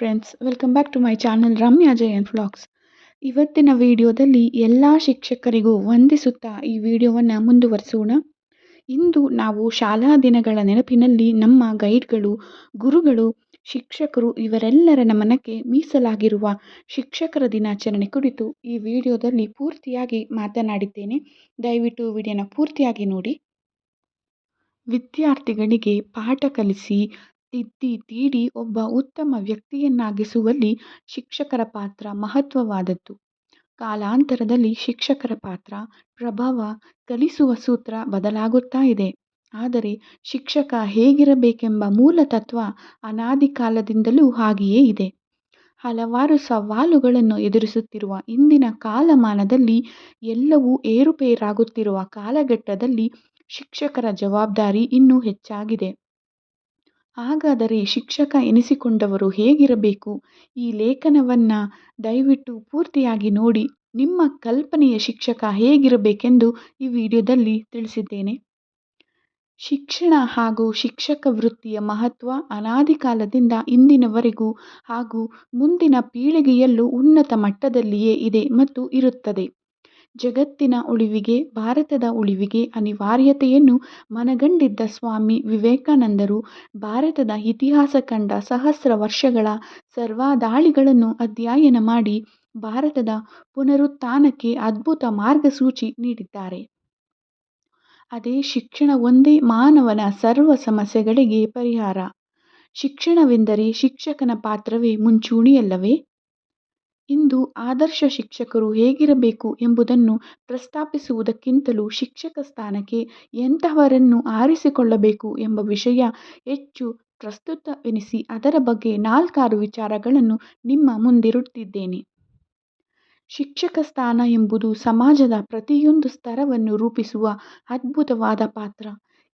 Friends welcome back to my channel Ramya Jayan vlogs ಇವತ್ತಿನ ವಿಡಿಯೋದಲ್ಲಿ ಎಲ್ಲ ಶಿಕ್ಷಕರಿಗೂ ವಂದಿಸುತ್ತಾ ಈ ವಿಡಿಯೋವನ್ನು ಮುಂದುವರಿಸೋಣ. ಇಂದು ನಾವು ಶಾಲಾ ದಿನಗಳ ನೆನಪಿನಲ್ಲಿ ನಮ್ಮ ಗೈಡ್ಗಳು, ಗುರುಗಳು, ಶಿಕ್ಷಕರು ಇವರೆಲ್ಲರ ನಮನಕ್ಕೆ ಮೀಸಲಾಗಿರುವ ಶಿಕ್ಷಕರ ದಿನಾಚರಣೆ ಕುರಿತು ಈ ವಿಡಿಯೋದಲ್ಲಿ ಪೂರ್ತಿಯಾಗಿ ಮಾತನಾಡಿದ್ದೇನೆ. ದಯವಿಟ್ಟು ವಿಡಿಯೋನ ಪೂರ್ತಿಯಾಗಿ ನೋಡಿ. ವಿದ್ಯಾರ್ಥಿಗಳಿಗೆ ಪಾಠ ಕಲಿಸಿ ತಿದ್ದಿ ತೀಡಿ ಒಬ್ಬ ಉತ್ತಮ ವ್ಯಕ್ತಿಯನ್ನಾಗಿಸುವಲ್ಲಿ ಶಿಕ್ಷಕರ ಪಾತ್ರ ಮಹತ್ವವಾದದ್ದು. ಕಾಲಾಂತರದಲ್ಲಿ ಶಿಕ್ಷಕರ ಪಾತ್ರ, ಪ್ರಭಾವ ಕಲಿಸುವ ಸೂತ್ರ ಬದಲಾಗುತ್ತಾ ಇದೆ. ಆದರೆ ಶಿಕ್ಷಕ ಹೇಗಿರಬೇಕೆಂಬ ಮೂಲ ತತ್ವ ಅನಾದಿ ಕಾಲದಿಂದಲೂ ಹಾಗೆಯೇ ಇದೆ. ಹಲವಾರು ಸವಾಲುಗಳನ್ನು ಎದುರಿಸುತ್ತಿರುವ ಇಂದಿನ ಕಾಲಮಾನದಲ್ಲಿ ಎಲ್ಲವೂ ಏರುಪೇರಾಗುತ್ತಿರುವ ಕಾಲಘಟ್ಟದಲ್ಲಿ ಶಿಕ್ಷಕರ ಜವಾಬ್ದಾರಿ ಇನ್ನೂ ಹೆಚ್ಚಾಗಿದೆ. ಹಾಗಾದರೆ ಶಿಕ್ಷಕ ಎನಿಸಿಕೊಂಡವರು ಹೇಗಿರಬೇಕು? ಈ ಲೇಖನವನ್ನು ದಯವಿಟ್ಟು ಪೂರ್ತಿಯಾಗಿ ನೋಡಿ, ನಿಮ್ಮ ಕಲ್ಪನೆಯ ಶಿಕ್ಷಕ ಹೇಗಿರಬೇಕೆಂದು ಈ ವಿಡಿಯೋದಲ್ಲಿ ತಿಳಿಸಿದ್ದೇನೆ. ಶಿಕ್ಷಣ ಹಾಗೂ ಶಿಕ್ಷಕ ವೃತ್ತಿಯ ಮಹತ್ವ ಅನಾದಿ ಕಾಲದಿಂದ ಇಂದಿನವರೆಗೂ ಹಾಗೂ ಮುಂದಿನ ಪೀಳಿಗೆಯಲ್ಲೂ ಉನ್ನತ ಮಟ್ಟದಲ್ಲಿಯೇ ಇದೆ ಮತ್ತು ಇರುತ್ತದೆ. ಜಗತ್ತಿನ ಉಳಿವಿಗೆ, ಭಾರತದ ಉಳಿವಿಗೆ ಅನಿವಾರ್ಯತೆಯನ್ನು ಮನಗಂಡಿದ್ದ ಸ್ವಾಮಿ ವಿವೇಕಾನಂದರು, ಭಾರತದ ಇತಿಹಾಸ ಕಂಡ ಸಹಸ್ರ ವರ್ಷಗಳ ಸರ್ವಾದಾಳಿಗಳನ್ನು ಅಧ್ಯಯನ ಮಾಡಿ ಭಾರತದ ಪುನರುತ್ಥಾನಕ್ಕೆ ಅದ್ಭುತ ಮಾರ್ಗಸೂಚಿ ನೀಡಿದ್ದಾರೆ. ಅದೇ ಶಿಕ್ಷಣ ಒಂದೇ ಮಾನವನ ಸರ್ವ ಸಮಸ್ಯೆಗಳಿಗೆ ಪರಿಹಾರ. ಶಿಕ್ಷಣವೆಂದರೆ ಶಿಕ್ಷಕನ ಪಾತ್ರವೇ ಮುಂಚೂಣಿಯಲ್ಲವೇ? ಇಂದು ಆದರ್ಶ ಶಿಕ್ಷಕರು ಹೇಗಿರಬೇಕು ಎಂಬುದನ್ನು ಪ್ರಸ್ತಾಪಿಸುವುದಕ್ಕಿಂತಲೂ ಶಿಕ್ಷಕ ಸ್ಥಾನಕ್ಕೆ ಎಂತಹವರನ್ನು ಆರಿಸಿಕೊಳ್ಳಬೇಕು ಎಂಬ ವಿಷಯ ಹೆಚ್ಚು ಪ್ರಸ್ತುತವೆನಿಸಿ ಅದರ ಬಗ್ಗೆ ನಾಲ್ಕಾರು ವಿಚಾರಗಳನ್ನು ನಿಮ್ಮ ಮುಂದಿರುತ್ತಿದ್ದೇನೆ ಶಿಕ್ಷಕ ಸ್ಥಾನ ಎಂಬುದು ಸಮಾಜದ ಪ್ರತಿಯೊಂದು ಸ್ತರವನ್ನು ರೂಪಿಸುವ ಅದ್ಭುತವಾದ ಪಾತ್ರ.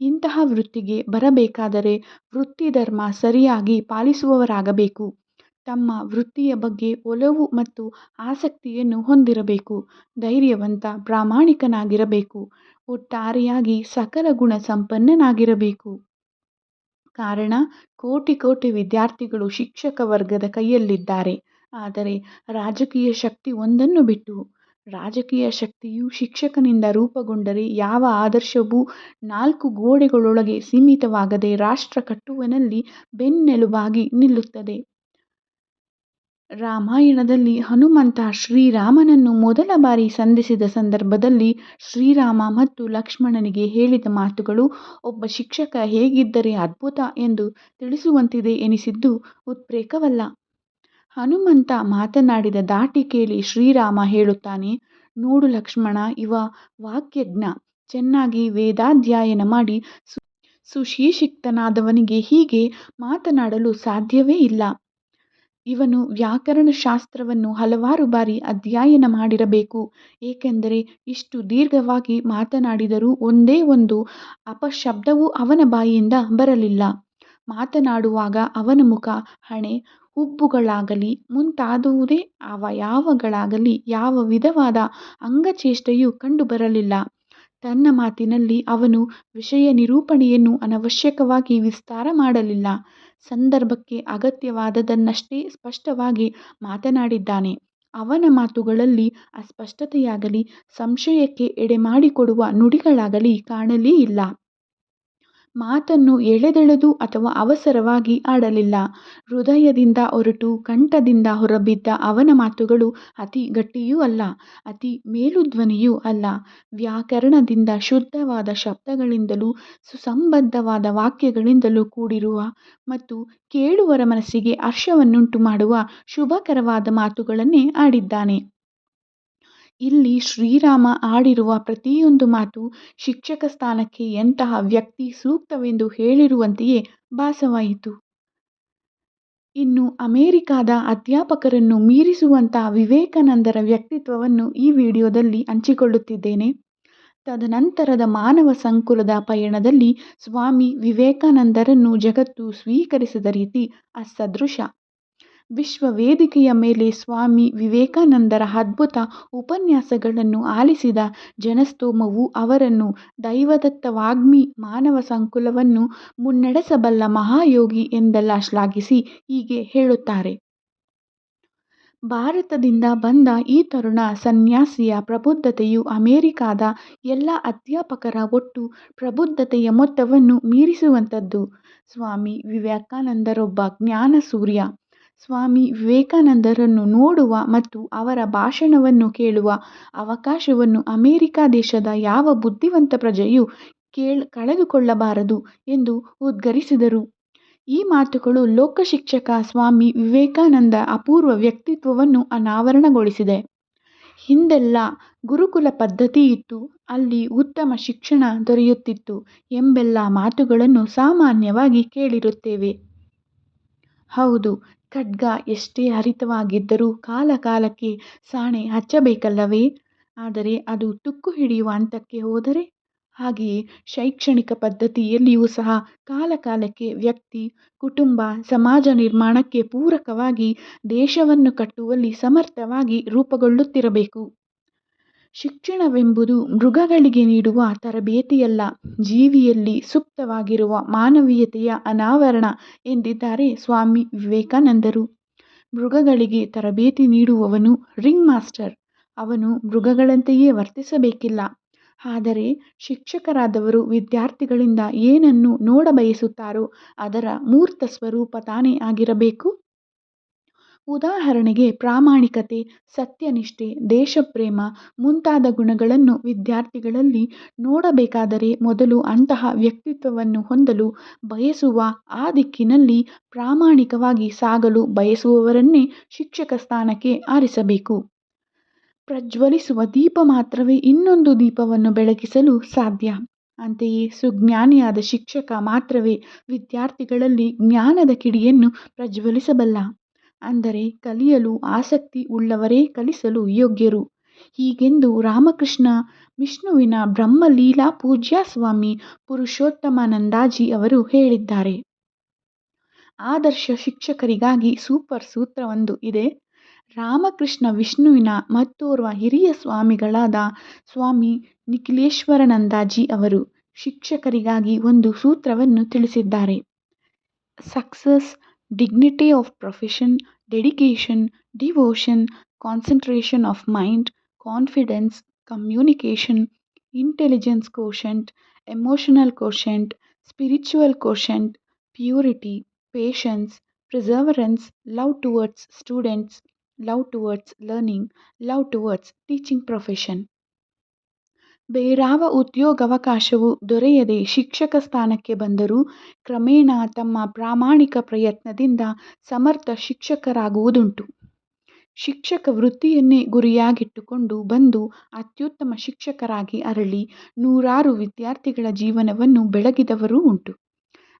ಇಂತಹ ವೃತ್ತಿಗೆ ಬರಬೇಕಾದರೆ ವೃತ್ತಿಧರ್ಮ ಸರಿಯಾಗಿ ಪಾಲಿಸುವವರಾಗಬೇಕು. ತಮ್ಮ ವೃತ್ತಿಯ ಬಗ್ಗೆ ಒಲವು ಮತ್ತು ಆಸಕ್ತಿಯನ್ನು ಹೊಂದಿರಬೇಕು, ಧೈರ್ಯವಂತ ಪ್ರಾಮಾಣಿಕನಾಗಿರಬೇಕು, ಒಟ್ಟಾರೆಯಾಗಿ ಸಕಲ ಗುಣ ಸಂಪನ್ನನಾಗಿರಬೇಕು ಕಾರಣ, ಕೋಟಿ ಕೋಟಿ ವಿದ್ಯಾರ್ಥಿಗಳು ಶಿಕ್ಷಕ ವರ್ಗದ ಕೈಯಲ್ಲಿದ್ದಾರೆ. ಆದರೆ ರಾಜಕೀಯ ಶಕ್ತಿ ಒಂದನ್ನು ಬಿಟ್ಟು, ರಾಜಕೀಯ ಶಕ್ತಿಯು ಶಿಕ್ಷಕನಿಂದ ರೂಪುಗೊಂಡರೆ ಯಾವ ಆದರ್ಶವೂ ನಾಲ್ಕು ಗೋಡೆಗಳೊಳಗೆ ಸೀಮಿತವಾಗದೆ ರಾಷ್ಟ್ರ ಕಟ್ಟುವನಲ್ಲಿ ಬೆನ್ನೆಲುಬಾಗಿ ನಿಲ್ಲುತ್ತದೆ. ರಾಮಾಯಣದಲ್ಲಿ ಹನುಮಂತ ಶ್ರೀರಾಮನನ್ನು ಮೊದಲ ಬಾರಿ ಸಂಧಿಸಿದ ಸಂದರ್ಭದಲ್ಲಿ ಶ್ರೀರಾಮ ಮತ್ತು ಲಕ್ಷ್ಮಣನಿಗೆ ಹೇಳಿದ ಮಾತುಗಳು, ಒಬ್ಬ ಶಿಕ್ಷಕ ಹೇಗಿದ್ದರೆ ಅದ್ಭುತ ಎಂದು ತಿಳಿಸುವಂತಿದೆ ಎನಿಸಿದ್ದು ಉತ್ಪ್ರೇಕವಲ್ಲ ಹನುಮಂತ ಮಾತನಾಡಿದ ದಾಟಿ ಕೇಳಿ ಶ್ರೀರಾಮ ಹೇಳುತ್ತಾನೆ, ನೋಡು ಲಕ್ಷ್ಮಣ, ಇವ ವಾಕ್ಯಜ್ಞ. ಚೆನ್ನಾಗಿ ವೇದಾಧ್ಯಯನ ಮಾಡಿ ಸುಶಿಕ್ಷಿತನಾದವನಿಗೆ ಹೀಗೆ ಮಾತನಾಡಲು ಸಾಧ್ಯವೇ ಇಲ್ಲ. ಇವನು ವ್ಯಾಕರಣ ಶಾಸ್ತ್ರವನ್ನು ಹಲವಾರು ಬಾರಿ ಅಧ್ಯಯನ ಮಾಡಿರಬೇಕು. ಏಕೆಂದರೆ ಇಷ್ಟು ದೀರ್ಘವಾಗಿ ಮಾತನಾಡಿದರೂ ಒಂದೇ ಒಂದು ಅಪಶಬ್ದವೂ ಅವನ ಬಾಯಿಯಿಂದ ಬರಲಿಲ್ಲ. ಮಾತನಾಡುವಾಗ ಅವನ ಮುಖ ಹಣೆ, ಹುಬ್ಬುಗಳಾಗಲಿ, ಮುಂತಾದುವುದೇ ಅವಯವಗಳಾಗಲಿ, ಯಾವ ವಿಧವಾದ ಅಂಗಚೇಷ್ಟೆಯೂ ಕಂಡುಬರಲಿಲ್ಲ. ತನ್ನ ಮಾತಿನಲ್ಲಿ ಅವನು ವಿಷಯ ನಿರೂಪಣೆಯನ್ನು ಅನವಶ್ಯಕವಾಗಿ ವಿಸ್ತಾರ ಮಾಡಲಿಲ್ಲ. ಸಂದರ್ಭಕ್ಕೆ ಅಗತ್ಯವಾದದ್ದನ್ನಷ್ಟೇ ಸ್ಪಷ್ಟವಾಗಿ ಮಾತನಾಡಿದ್ದಾನೆ. ಅವನ ಮಾತುಗಳಲ್ಲಿ ಅಸ್ಪಷ್ಟತೆಯಾಗಲಿ ಸಂಶಯಕ್ಕೆ ಎಡೆಮಾಡಿಕೊಡುವ ನುಡಿಗಳಾಗಲಿ ಕಾಣಲೇ ಇಲ್ಲ. ಮಾತನ್ನು ಎಳೆದೆಳೆದು ಅಥವಾ ಅವಸರವಾಗಿ ಆಡಲಿಲ್ಲ. ಹೃದಯದಿಂದ ಹೊರಟು ಕಂಠದಿಂದ ಹೊರಬಿದ್ದ ಅವನ ಮಾತುಗಳು ಅತಿ ಗಟ್ಟಿಯೂ ಅಲ್ಲ, ಅತಿ ಮೇಲುಧ್ವನಿಯೂ ಅಲ್ಲ. ವ್ಯಾಕರಣದಿಂದ ಶುದ್ಧವಾದ ಶಬ್ದಗಳಿಂದಲೂ ಸುಸಂಬದ್ಧವಾದ ವಾಕ್ಯಗಳಿಂದಲೂ ಕೂಡಿರುವ ಮತ್ತು ಕೇಳುವರ ಮನಸ್ಸಿಗೆ ಹರ್ಷವನ್ನುಂಟು ಮಾಡುವ ಶುಭಕರವಾದ ಮಾತುಗಳನ್ನೇ ಆಡಿದ್ದಾನೆ. ಇಲ್ಲಿ ಶ್ರೀರಾಮ ಆಡಿರುವ ಪ್ರತಿಯೊಂದು ಮಾತು ಶಿಕ್ಷಕ ಸ್ಥಾನಕ್ಕೆ ಎಂತಹ ವ್ಯಕ್ತಿ ಸೂಕ್ತವೆಂದು ಹೇಳಿರುವಂತೆಯೇ ಭಾಸವಾಯಿತು. ಇನ್ನು ಅಮೆರಿಕಾದ ಅಧ್ಯಾಪಕರನ್ನು ಮೀರಿಸುವಂತಹ ವಿವೇಕಾನಂದರ ವ್ಯಕ್ತಿತ್ವವನ್ನು ಈ ವಿಡಿಯೋದಲ್ಲಿ ಹಂಚಿಕೊಳ್ಳುತ್ತಿದ್ದೇನೆ. ತದನಂತರದ ಮಾನವ ಸಂಕುಲದ ಪಯಣದಲ್ಲಿ ಸ್ವಾಮಿ ವಿವೇಕಾನಂದರನ್ನು ಜಗತ್ತು ಸ್ವೀಕರಿಸಿದ ರೀತಿ ಅಸದೃಶ. ವಿಶ್ವ ವೇದಿಕೆಯ ಮೇಲೆ ಸ್ವಾಮಿ ವಿವೇಕಾನಂದರ ಅದ್ಭುತ ಉಪನ್ಯಾಸಗಳನ್ನು ಆಲಿಸಿದ ಜನಸ್ತೋಮವು ಅವರನ್ನು ದೈವದತ್ತ ವಾಗ್ಮಿ ಮಾನವ ಸಂಕುಲವನ್ನು ಮುನ್ನಡೆಸಬಲ್ಲ ಮಹಾಯೋಗಿ ಎಂದೆಲ್ಲ ಶ್ಲಾಘಿಸಿ ಹೀಗೆ ಹೇಳುತ್ತಾರೆ ಭಾರತದಿಂದ ಬಂದ ಈ ತರುಣ ಸನ್ಯಾಸಿಯ ಪ್ರಬುದ್ಧತೆಯು ಅಮೆರಿಕಾದ ಎಲ್ಲ ಅಧ್ಯಾಪಕರ ಒಟ್ಟು ಪ್ರಬುದ್ಧತೆಯ ಮೊತ್ತವನ್ನು ಮೀರಿಸುವಂಥದ್ದು. ಸ್ವಾಮಿ ವಿವೇಕಾನಂದರೊಬ್ಬ ಜ್ಞಾನಸೂರ್ಯ. ಸ್ವಾಮಿ ವಿವೇಕಾನಂದರನ್ನು ನೋಡುವ ಮತ್ತು ಅವರ ಭಾಷಣವನ್ನು ಕೇಳುವ ಅವಕಾಶವನ್ನು ಅಮೆರಿಕ ದೇಶದ ಯಾವ ಬುದ್ಧಿವಂತ ಪ್ರಜೆಯೂ ಕಳೆದುಕೊಳ್ಳಬಾರದು ಎಂದು ಉದ್ಗರಿಸಿದರು. ಈ ಮಾತುಗಳು ಲೋಕಶಿಕ್ಷಕ ಸ್ವಾಮಿ ವಿವೇಕಾನಂದ ಅಪೂರ್ವ ವ್ಯಕ್ತಿತ್ವವನ್ನು ಅನಾವರಣಗೊಳಿಸಿದೆ. ಹಿಂದೆಲ್ಲ ಗುರುಕುಲ ಪದ್ಧತಿ ಇತ್ತು ಅಲ್ಲಿ ಉತ್ತಮ ಶಿಕ್ಷಣ ದೊರೆಯುತ್ತಿತ್ತು ಎಂಬೆಲ್ಲ ಮಾತುಗಳನ್ನು ಸಾಮಾನ್ಯವಾಗಿ ಕೇಳಿರುತ್ತೇವೆ. ಹೌದು, ಖಡ್ಗ ಎಷ್ಟೇ ಹರಿತವಾಗಿದ್ದರೂ ಕಾಲಕಾಲಕ್ಕೆ ಸಾಣೆ ಹಚ್ಚಬೇಕಲ್ಲವೇ? ಆದರೆ ಅದು ತುಕ್ಕು ಹಿಡಿಯುವ ಹಂತಕ್ಕೆ ಹೋದರೆ? ಹಾಗೆಯೇ ಶೈಕ್ಷಣಿಕ ಪದ್ಧತಿಯಲ್ಲಿಯೂ ಸಹ ಕಾಲಕಾಲಕ್ಕೆ ವ್ಯಕ್ತಿ, ಕುಟುಂಬ, ಸಮಾಜ ನಿರ್ಮಾಣಕ್ಕೆ ಪೂರಕವಾಗಿ ದೇಶವನ್ನು ಕಟ್ಟುವಲ್ಲಿ ಸಮರ್ಥವಾಗಿ ರೂಪುಗೊಳ್ಳುತ್ತಿರಬೇಕು. ಶಿಕ್ಷಣವೆಂಬುದು ಮೃಗಗಳಿಗೆ ನೀಡುವ ತರಬೇತಿಯಲ್ಲ, ಜೀವಿಯಲ್ಲಿ ಸುಪ್ತವಾಗಿರುವ ಮಾನವೀಯತೆಯ ಅನಾವರಣ ಎಂದಿದ್ದಾರೆ ಸ್ವಾಮಿ ವಿವೇಕಾನಂದರು. ಮೃಗಗಳಿಗೆ ತರಬೇತಿ ನೀಡುವವನು ರಿಂಗ್ ಮಾಸ್ಟರ್. ಅವನು ಮೃಗಗಳಂತೆಯೇ ವರ್ತಿಸಬೇಕಿಲ್ಲ. ಆದರೆ ಶಿಕ್ಷಕರಾದವರು ವಿದ್ಯಾರ್ಥಿಗಳಿಂದ ಏನನ್ನು ನೋಡಬಯಸುತ್ತಾರೋ ಅದರ ಮೂರ್ತ ಸ್ವರೂಪ ತಾನೇ ಆಗಿರಬೇಕು. ಉದಾಹರಣೆಗೆ ಪ್ರಾಮಾಣಿಕತೆ, ಸತ್ಯನಿಷ್ಠೆ, ದೇಶಪ್ರೇಮ ಮುಂತಾದ ಗುಣಗಳನ್ನು ವಿದ್ಯಾರ್ಥಿಗಳಲ್ಲಿ ನೋಡಬೇಕಾದರೆ ಮೊದಲು ಅಂತಹ ವ್ಯಕ್ತಿತ್ವವನ್ನು ಹೊಂದಲು ಬಯಸುವ, ಆ ದಿಕ್ಕಿನಲ್ಲಿ ಪ್ರಾಮಾಣಿಕವಾಗಿ ಸಾಗಲು ಬಯಸುವವರನ್ನೇ ಶಿಕ್ಷಕ ಸ್ಥಾನಕ್ಕೆ ಆರಿಸಬೇಕು. ಪ್ರಜ್ವಲಿಸುವ ದೀಪ ಮಾತ್ರವೇ ಇನ್ನೊಂದು ದೀಪವನ್ನು ಬೆಳಗಿಸಲು ಸಾಧ್ಯ. ಅಂತೆಯೇ ಸುಜ್ಞಾನಿಯಾದ ಶಿಕ್ಷಕ ಮಾತ್ರವೇ ವಿದ್ಯಾರ್ಥಿಗಳಲ್ಲಿ ಜ್ಞಾನದ ಕಿಡಿಯನ್ನು ಪ್ರಜ್ವಲಿಸಬಲ್ಲ. ಅಂದರೆ ಕಲಿಯಲು ಆಸಕ್ತಿ ಉಳ್ಳವರೇ ಕಲಿಸಲು ಯೋಗ್ಯರು. ಹೀಗೆಂದು ರಾಮಕೃಷ್ಣ ವಿಷ್ಣುವಿನ ಬ್ರಹ್ಮಲೀಲಾ ಪೂಜ್ಯ ಸ್ವಾಮಿ ಪುರುಷೋತ್ತಮಾನಂದಾಜಿ ಅವರು ಹೇಳಿದ್ದಾರೆ. ಆದರ್ಶ ಶಿಕ್ಷಕರಿಗಾಗಿ ಸೂಪರ್ ಸೂತ್ರವೊಂದು ಇದೆ. ರಾಮಕೃಷ್ಣ ವಿಷ್ಣುವಿನ ಮತ್ತೋರ್ವ ಹಿರಿಯ ಸ್ವಾಮಿಗಳಾದ ಸ್ವಾಮಿ ನಿಖಿಲೇಶ್ವರನಂದಾಜಿ ಅವರು ಶಿಕ್ಷಕರಿಗಾಗಿ ಒಂದು ಸೂತ್ರವನ್ನು ತಿಳಿಸಿದ್ದಾರೆ. Success, dignity of profession, dedication, devotion, concentration of mind, confidence, communication, intelligence quotient, emotional quotient, spiritual quotient, purity, patience, perseverance, love towards students, love towards learning, love towards teaching profession. ಬೇರಾವ ಉದ್ಯೋಗಾವಕಾಶವೂ ದೊರೆಯದೆ ಶಿಕ್ಷಕ ಸ್ಥಾನಕ್ಕೆ ಬಂದರೂ ಕ್ರಮೇಣ ತಮ್ಮ ಪ್ರಾಮಾಣಿಕ ಪ್ರಯತ್ನದಿಂದ ಸಮರ್ಥ ಶಿಕ್ಷಕರಾಗುವುದುಂಟು. ಶಿಕ್ಷಕ ವೃತ್ತಿಯನ್ನೇ ಗುರಿಯಾಗಿಟ್ಟುಕೊಂಡು ಬಂದು ಅತ್ಯುತ್ತಮ ಶಿಕ್ಷಕರಾಗಿ ಅರಳಿ ನೂರಾರು ವಿದ್ಯಾರ್ಥಿಗಳ ಜೀವನವನ್ನು ಬೆಳಗಿದವರೂ ಉಂಟು.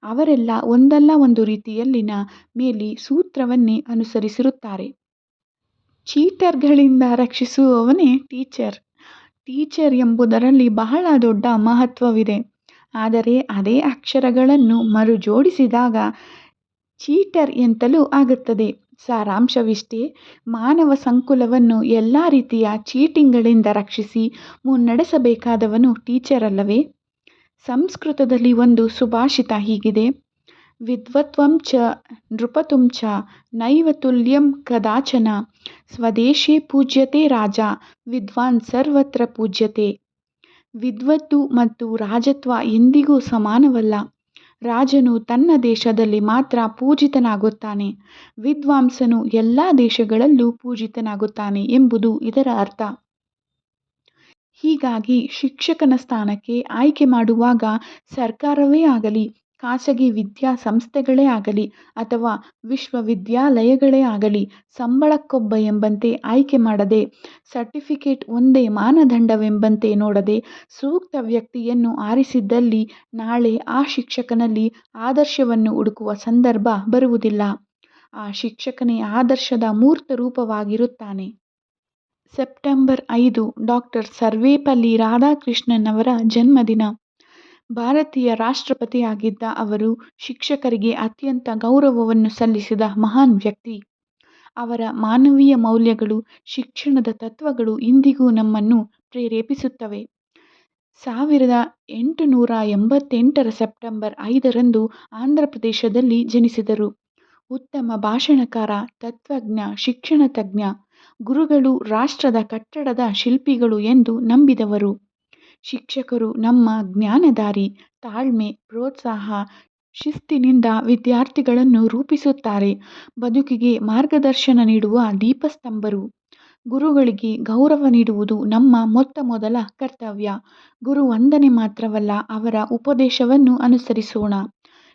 ಅವರೆಲ್ಲ ಒಂದಲ್ಲ ಒಂದು ರೀತಿಯಲ್ಲಿನ ಮೇಲೆ ಸೂತ್ರವನ್ನೇ ಅನುಸರಿಸಿರುತ್ತಾರೆ. ಚೀಟರ್ಗಳಿಂದ ರಕ್ಷಿಸುವವನೇ ಟೀಚರ್. ಟೀಚರ್ ಎಂಬುದರಲ್ಲಿ ಬಹಳ ದೊಡ್ಡ ಮಹತ್ವವಿದೆ. ಆದರೆ ಅದೇ ಅಕ್ಷರಗಳನ್ನು ಮರುಜೋಡಿಸಿದಾಗ ಚೀಟರ್ ಎಂತಲೂ ಆಗುತ್ತದೆ. ಸಾರಾಂಶವಿಷ್ಟೇ, ಮಾನವ ಸಂಕುಲವನ್ನು ಎಲ್ಲ ರೀತಿಯ ಚೀಟಿಂಗ್ಗಳಿಂದ ರಕ್ಷಿಸಿ ಮುನ್ನಡೆಸಬೇಕಾದವನು ಟೀಚರ್ ಅಲ್ಲವೇ? ಸಂಸ್ಕೃತದಲ್ಲಿ ಒಂದು ಸುಭಾಷಿತ ಹೀಗಿದೆ. ವಿದ್ವತ್ತ್ವಂ ಚ ನೃಪತುಂ ಚ ನೈವ ತುಲ್ಯಂ ಕದಾಚನ. ಸ್ವದೇಶೇ ಪೂಜ್ಯತೆ ರಾಜ ವಿದ್ವಾನ್ ಸರ್ವತ್ರ ಪೂಜ್ಯತೆ. ವಿದ್ವತ್ತು ಮತ್ತು ರಾಜತ್ವ ಎಂದಿಗೂ ಸಮಾನವಲ್ಲ. ರಾಜನು ತನ್ನ ದೇಶದಲ್ಲಿ ಮಾತ್ರ ಪೂಜಿತನಾಗುತ್ತಾನೆ, ವಿದ್ವಾಂಸನು ಎಲ್ಲ ದೇಶಗಳಲ್ಲೂ ಪೂಜಿತನಾಗುತ್ತಾನೆ ಎಂಬುದು ಇದರ ಅರ್ಥ. ಹೀಗಾಗಿ ಶಿಕ್ಷಕನ ಸ್ಥಾನಕ್ಕೆ ಆಯ್ಕೆ ಮಾಡುವಾಗ ಸರ್ಕಾರವೇ ಆಗಲಿ, ಖಾಸಗಿ ವಿದ್ಯಾಸಂಸ್ಥೆಗಳೇ ಆಗಲಿ ಅಥವಾ ವಿಶ್ವವಿದ್ಯಾಲಯಗಳೇ ಆಗಲಿ ಸಂಬಳಕ್ಕೊಬ್ಬ ಎಂಬಂತೆ ಆಯ್ಕೆ ಮಾಡದೆ, ಸರ್ಟಿಫಿಕೇಟ್ ಒಂದೇ ಮಾನದಂಡವೆಂಬಂತೆ ನೋಡದೆ ಸೂಕ್ತ ವ್ಯಕ್ತಿಯನ್ನು ಆರಿಸಿದ್ದಲ್ಲಿ ನಾಳೆ ಆ ಶಿಕ್ಷಕನಲ್ಲಿ ಆದರ್ಶವನ್ನು ಹುಡುಕುವ ಸಂದರ್ಭ ಬರುವುದಿಲ್ಲ. ಆ ಶಿಕ್ಷಕನೇ ಆದರ್ಶದ ಮೂರ್ತ ರೂಪವಾಗಿರುತ್ತಾನೆ ಸೆಪ್ಟೆಂಬರ್ ಐದು ಡಾಕ್ಟರ್ ಸರ್ವೇಪಲ್ಲಿ ರಾಧಾಕೃಷ್ಣನ್ ಅವರ ಜನ್ಮದಿನ. ಭಾರತೀಯ ರಾಷ್ಟ್ರಪತಿಯಾಗಿದ್ದ ಅವರು ಶಿಕ್ಷಕರಿಗೆ ಅತ್ಯಂತ ಗೌರವವನ್ನು ಸಲ್ಲಿಸಿದ ಮಹಾನ್ ವ್ಯಕ್ತಿ. ಅವರ ಮಾನವೀಯ ಮೌಲ್ಯಗಳು, ಶಿಕ್ಷಣದ ತತ್ವಗಳು ಇಂದಿಗೂ ನಮ್ಮನ್ನು ಪ್ರೇರೇಪಿಸುತ್ತವೆ. ಸಾವಿರದ ಎಂಟುನೂರ ಎಂಬತ್ತೆಂಟರ ಸೆಪ್ಟೆಂಬರ್ ಐದರಂದು ಆಂಧ್ರ ಪ್ರದೇಶದಲ್ಲಿ ಜನಿಸಿದರು. ಉತ್ತಮ ಭಾಷಣಕಾರ, ತತ್ವಜ್ಞ, ಶಿಕ್ಷಣ ತಜ್ಞ, ಗುರುಗಳು ರಾಷ್ಟ್ರದ ಕಟ್ಟಡದ ಶಿಲ್ಪಿಗಳು ಎಂದು ನಂಬಿದವರು. ಶಿಕ್ಷಕರು ನಮ್ಮ ಜ್ಞಾನದಾರಿ, ತಾಳ್ಮೆ, ಪ್ರೋತ್ಸಾಹ, ಶಿಸ್ತಿನಿಂದ ವಿದ್ಯಾರ್ಥಿಗಳನ್ನು ರೂಪಿಸುತ್ತಾರೆ, ಬದುಕಿಗೆ ಮಾರ್ಗದರ್ಶನ ನೀಡುವ ದೀಪಸ್ತಂಭರು. ಗುರುಗಳಿಗೆ ಗೌರವ ನೀಡುವುದು ನಮ್ಮ ಮೊತ್ತಮೊದಲ ಕರ್ತವ್ಯ. ಗುರು ವಂದನೆ ಮಾತ್ರವಲ್ಲ, ಅವರ ಉಪದೇಶವನ್ನು ಅನುಸರಿಸೋಣ.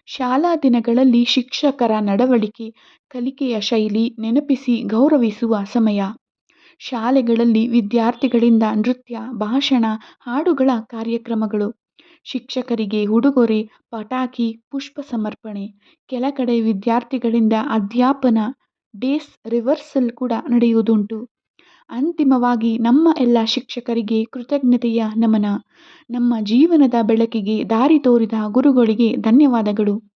ಶಾಲಾ ದಿನಗಳಲ್ಲಿ ಶಿಕ್ಷಕರ ನಡವಳಿಕೆ, ಕಲಿಕೆಯ ಶೈಲಿ ನೆನಪಿಸಿ ಗೌರವಿಸುವ ಸಮಯ. ಶಾಲೆಗಳಲ್ಲಿ ವಿದ್ಯಾರ್ಥಿಗಳಿಂದ ನೃತ್ಯ, ಭಾಷಣ, ಹಾಡುಗಳ ಕಾರ್ಯಕ್ರಮಗಳು. ಶಿಕ್ಷಕರಿಗೆ ಉಡುಗೊರೆ, ಪಟಾಕಿ, ಪುಷ್ಪ ಸಮರ್ಪಣೆ. ಕೆಲಕಡೆ ವಿದ್ಯಾರ್ಥಿಗಳಿಂದ ಅಧ್ಯಾಪನ ಡೇಸ್ ರಿವರ್ಸಲ್ ಕೂಡ ನಡೆಯುವುದುಂಟು. ಅಂತಿಮವಾಗಿ ನಮ್ಮ ಎಲ್ಲ ಶಿಕ್ಷಕರಿಗೆ ಕೃತಜ್ಞತೆಯ ನಮನ. ನಮ್ಮ ಜೀವನದ ಬೆಳಕಿಗೆ ದಾರಿ ತೋರಿದ ಗುರುಗಳಿಗೆ ಧನ್ಯವಾದಗಳು.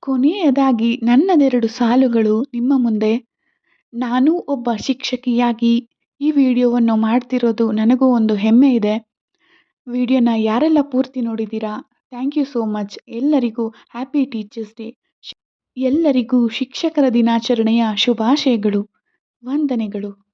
ಕೊನೆಯದಾಗಿ ನನ್ನದೆರಡು ಸಾಲುಗಳು ನಿಮ್ಮ ಮುಂದೆ. ನಾನೂ ಒಬ್ಬ ಶಿಕ್ಷಕಿಯಾಗಿ ಈ ವಿಡಿಯೋವನ್ನು ಮಾಡ್ತಿರೋದು ನನಗೂ ಒಂದು ಹೆಮ್ಮೆ ಇದೆ. ವಿಡಿಯೋನ ಯಾರೆಲ್ಲ ಪೂರ್ತಿ ನೋಡಿದ್ದೀರಾ ಥ್ಯಾಂಕ್ ಯು ಸೋ ಮಚ್. ಎಲ್ಲರಿಗೂ ಹ್ಯಾಪಿ ಟೀಚರ್ಸ್ ಡೇ. ಎಲ್ಲರಿಗೂ ಶಿಕ್ಷಕರ ದಿನಾಚರಣೆಯ ಶುಭಾಶಯಗಳು. ವಂದನೆಗಳು.